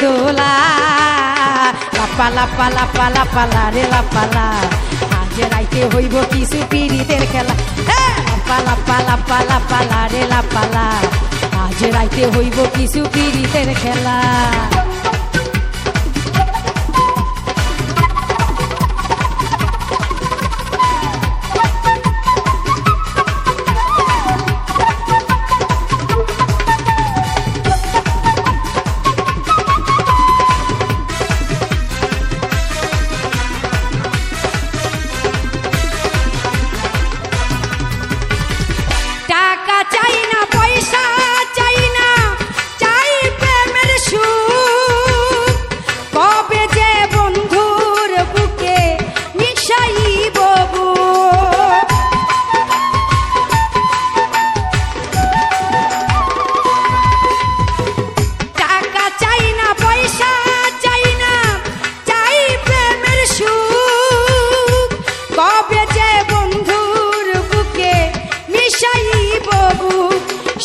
দোলা। লাপালা পালা পালা পালা রে লাপালা আজ রাইতে হইব কিছু পিড়িতের খেলা। পালা পালা পালা পালা রে লাপালা আজ রাইতে হইব কিছু পিড়িতের খেলা।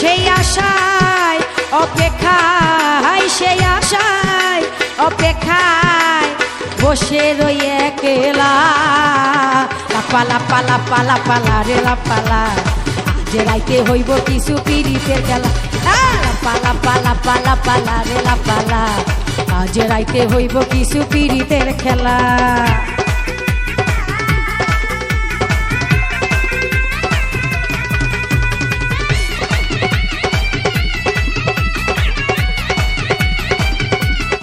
সেই আশায়, অপেক্ষায় সেই আশায়, অপেক্ষায় বসে রই একলা। পালা পালা পালা পালা রে পালা আজ রাইতে হইব কিছু পিড়িতের খেলা। পালা পালা পালা পালা রে পালা আজ রাইতে হইব কিছু পিড়িতের খেলা।